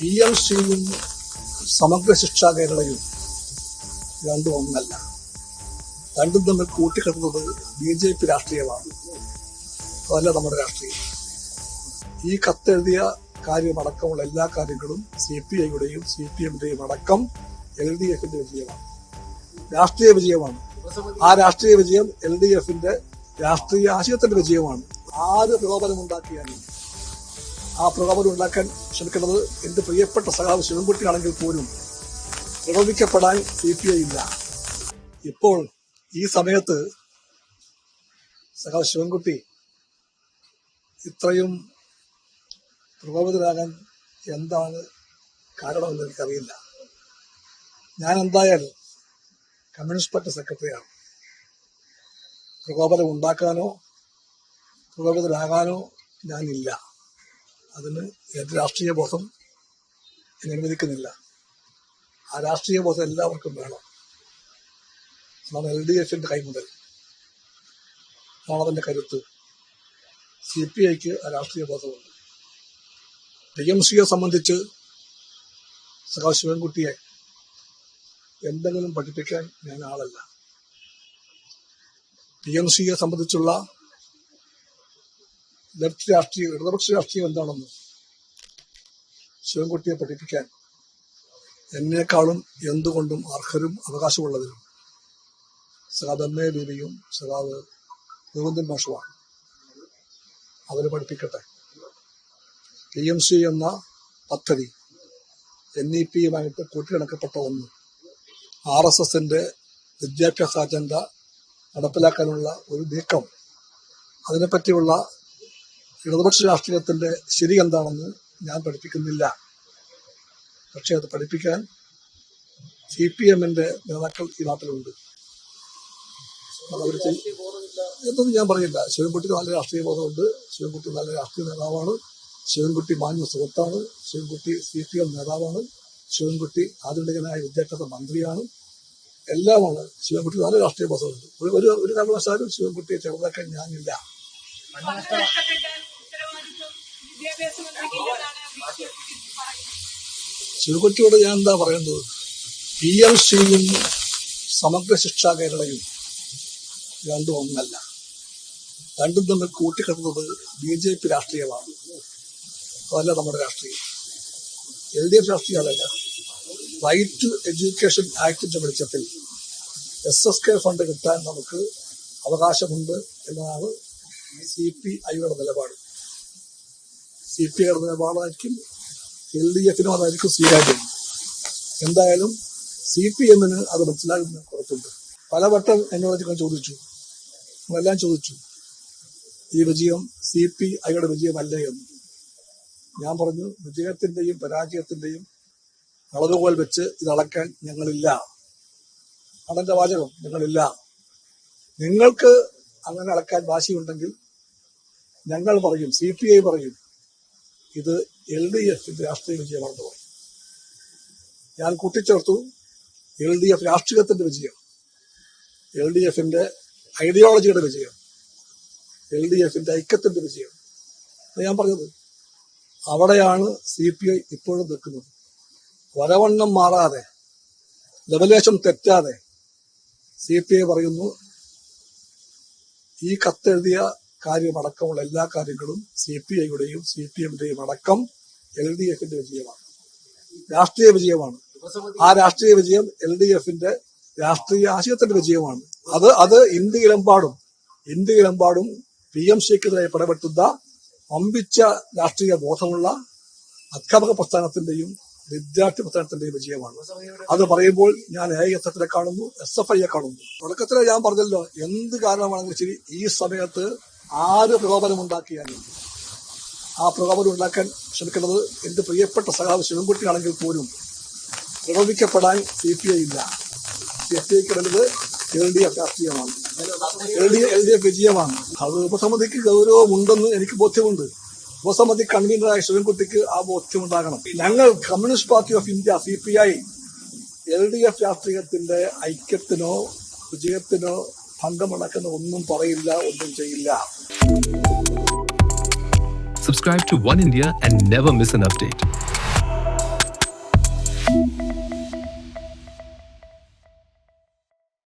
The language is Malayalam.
പി എം സിയും സമഗ്ര ശിക്ഷാ കേരളയും രണ്ടും ഒന്നല്ല. രണ്ടും തമ്മിൽ കൂട്ടിക്കെട്ടുന്നത് ബി ജെ പി രാഷ്ട്രീയമാണ്. അതല്ല നമ്മുടെ രാഷ്ട്രീയം. ഈ കത്തെഴുതിയ കാര്യമടക്കമുള്ള എല്ലാ കാര്യങ്ങളും സി പി ഐയുടെയും സി പി എമ്മിന്റെയും അടക്കം എൽ ഡി എഫിന്റെ വിജയമാണ്. രാഷ്ട്രീയ വിജയമാണ്. ആ രാഷ്ട്രീയ വിജയം എൽ ഡി എഫിന്റെ രാഷ്ട്രീയ ആശയത്തിന്റെ വിജയമാണ്. ആര് പ്രകോപനം ഉണ്ടാക്കിയാലും ആ പ്രകോപനം ഉണ്ടാക്കാൻ ശ്രമിക്കുന്നത് എന്റെ പ്രിയപ്പെട്ട സഖാവ് ശിവൻകുട്ടിയാണെങ്കിൽ പോലും പ്രകോപിക്കപ്പെടാൻ സി പി ഐ ഇല്ല. ഇപ്പോൾ ഈ സമയത്ത് സഖാവ് ശിവൻകുട്ടി ഇത്രയും പ്രകോപിതരാകാൻ എന്താണ് കാരണമെന്ന് എനിക്കറിയില്ല. ഞാൻ എന്തായാലും കമ്മ്യൂണിസ്റ്റ് പാർട്ടി സെക്രട്ടറിയാണ്. പ്രകോപനം ഉണ്ടാക്കാനോ പ്രകോപിതരാകാനോ ഞാനില്ല. അതിന് എന്റെ രാഷ്ട്രീയ ബോധം എന്നെ അനുവദിക്കുന്നില്ല. ആ രാഷ്ട്രീയ ബോധം എല്ലാവർക്കും വേണം. അതാണ് എൽ ഡി എഫിന്റെ കൈമുതൽ അതാണ് അതിന്റെ കരുത്ത്. സി പി ഐക്ക് ആ രാഷ്ട്രീയ ബോധമുണ്ട്. ഡി എം സിയെ സംബന്ധിച്ച് സഖാ ശിവൻകുട്ടിയെ എന്തെങ്കിലും പഠിപ്പിക്കാൻ ഞാൻ ആളല്ല. ഡി എം സിയെ സംബന്ധിച്ചുള്ള ലെഫ്റ്റ് രാഷ്ട്രീയം ഇടതുപക്ഷ രാഷ്ട്രീയം എന്താണെന്ന് ശിവൻകുട്ടിയെ പഠിപ്പിക്കാൻ എന്നേക്കാളും എന്തുകൊണ്ടും അർഹരും അവകാശമുള്ളവരും സഖാദ് എം എ ബീവിയും ഗോവിന്ദൻ മാഷുമാണ്. അവരെ പഠിപ്പിക്കട്ടെ. പി എം സി എന്ന പദ്ധതി എൻ ഇ പിയുമായിട്ട് കൂട്ടിയിണക്കപ്പെട്ട ഒന്ന് ആർ എസ് എസിന്റെ വിദ്യാഭ്യാസ അജണ്ട നടപ്പിലാക്കാനുള്ള ഒരു നീക്കം അതിനെപ്പറ്റിയുള്ള ഇടതുപക്ഷ രാഷ്ട്രീയത്തിന്റെ ശരി എന്താണെന്ന് ഞാൻ പഠിപ്പിക്കുന്നില്ല. പക്ഷെ അത് പഠിപ്പിക്കാൻ സി പി എമ്മിന്റെ നേതാക്കൾ ഈ നാട്ടിലുണ്ട്. എന്നൊന്നും ഞാൻ പറയില്ല ശിവൻകുട്ടി നല്ല രാഷ്ട്രീയ ബോധമുണ്ട്. ശിവൻകുട്ടി നല്ല രാഷ്ട്രീയ നേതാവാണ്. ശിവൻകുട്ടി മാന്യ സുഹൃത്താണ്. ശിവൻകുട്ടി സി പി എം നേതാവാണ്. ശിവൻകുട്ടി ആധുനികനായ വിദ്യാഭ്യാസ മന്ത്രിയാണ്. എല്ലാമാണ് ശിവൻകുട്ടി നല്ല രാഷ്ട്രീയ ബോധമുണ്ട്. ഒരു ഒരു കാരണവശാലും ശിവൻകുട്ടിയെ ചെറുതാക്കാൻ ഞാനില്ല. ശിവൻകുട്ടിയോട് ഞാൻ എന്താ പറയുന്നത്? പി എൽ സിയും സമഗ്ര ശിക്ഷാ കേരളയും രണ്ടും ഒന്നല്ല. രണ്ടും തമ്മിൽ കൂട്ടിക്കെട്ടുന്നത് ബി ജെ പി രാഷ്ട്രീയമാണ്. അതല്ല നമ്മുടെ രാഷ്ട്രീയം. എൽ ഡി എഫ് രാഷ്ട്രീയം അതല്ല റൈറ്റ് ടു എഡ്യൂക്കേഷൻ ആക്ടിന്റെ വെളിച്ചത്തിൽ എസ് എസ് കെ ഫണ്ട് കിട്ടാൻ നമുക്ക് അവകാശമുണ്ട് എന്നതാണ് സി പി ഐയുടെ നിലപാട്. സി പി ഐ വാളായിരിക്കും. എൽ ഡി എഫിനും അതായിരിക്കും സ്വീകാര്യം. എന്തായാലും സി പി എമ്മിന് അത് മനസ്സിലാകുന്ന കുറച്ചുണ്ട് പലവട്ടം എന്നോട് ഞാൻ ചോദിച്ചു. എല്ലാം ചോദിച്ചു. ഈ വിജയം സി പി ഐയുടെ വിജയമല്ലേ എന്ന്. ഞാൻ പറഞ്ഞു വിജയത്തിന്റെയും പരാജയത്തിന്റെയും അളവുകോൽ വെച്ച് ഇത് അളക്കാൻ ഞങ്ങളില്ല. അതെന്റെ വാചകം ഞങ്ങളില്ല. നിങ്ങൾക്ക് അങ്ങനെ അളക്കാൻ വാശിയുണ്ടെങ്കിൽ ഞങ്ങൾ പറയും സി പി ഐ പറയും. ഇത് എൽ ഡി എഫിന്റെ രാഷ്ട്രീയ വിജയമാണെന്ന് ഞാൻ കൂട്ടിച്ചേർത്തു എൽ ഡി എഫ് രാഷ്ട്രീയത്തിന്റെ വിജയം എൽ ഡി എഫിന്റെ ഐഡിയോളജിയുടെ വിജയം എൽ ഡി എഫിന്റെ ഐക്യത്തിന്റെ വിജയം ഞാൻ പറഞ്ഞത്. അവിടെയാണ് സി പി ഐ ഇപ്പോഴും നിൽക്കുന്നത്. വരവണ്ണം മാറാതെ ലവലേശം തെറ്റാതെ സി പി ഐ പറയുന്നു ഈ കത്തെഴുതിയ കാര്യമടക്കമുള്ള എല്ലാ കാര്യങ്ങളും സി പി ഐയുടെയും സി പി എമ്മിന്റെയും അടക്കം എൽ ഡി എഫിന്റെ വിജയമാണ്. രാഷ്ട്രീയ വിജയമാണ്. ആ രാഷ്ട്രീയ വിജയം എൽ ഡി എഫിന്റെ രാഷ്ട്രീയ ആശയത്തിന്റെ വിജയമാണ്. അത് അത് ഇന്ത്യയിലെമ്പാടും ഇന്ത്യയിലെമ്പാടും പി എം സിക്കെതിരെ പടപെട്ടുന്ന വമ്പിച്ച രാഷ്ട്രീയ ബോധമുള്ള അധ്യാപക പ്രസ്ഥാനത്തിന്റെയും വിദ്യാർത്ഥി പ്രസ്ഥാനത്തിന്റെയും വിജയമാണ്. അത് പറയുമ്പോൾ ഞാൻ എ എസ് എഫിനെ കാണുന്നു എസ് എഫ് ഐയെ കാണുന്നു. തുടക്കത്തിൽ ഞാൻ പറഞ്ഞല്ലോ എന്ത് കാരണമാണെങ്കിലും ശരി ഈ സമയത്ത് ആര് പ്രകോപനമുണ്ടാക്കിയാലും ആ പ്രകോപനം ഉണ്ടാക്കാൻ ശ്രമിക്കുന്നത് എന്റെ പ്രിയപ്പെട്ട സഖാവ് ശിവൻകുട്ടിയാണെങ്കിൽ പോലും പ്രകോപിക്കപ്പെടാൻ സി പി ഐ ഇല്ല. സി പി ഐക്ക് എൽ ഡി എഫ് രാഷ്ട്രീയമാണ്. L D L D F വിജയമാണ്. അത് ഉപസമിതിക്ക് ഗൗരവമുണ്ടെന്ന് എനിക്ക് ബോധ്യമുണ്ട്. ഉപസമിതി കൺവീനറായ ശിവൻകുട്ടിക്ക് ആ ബോധ്യമുണ്ടാകണം. ഞങ്ങൾ Communist Party of India C P I L D F രാഷ്ട്രീയത്തിന്റെ ഐക്യത്തിനോ വിജയത്തിനോ ഭംഗമുണ്ടാക്കുന്ന ഒന്നും പറയില്ല ഒന്നും ചെയ്യില്ല Subscribe to One India and never miss an update.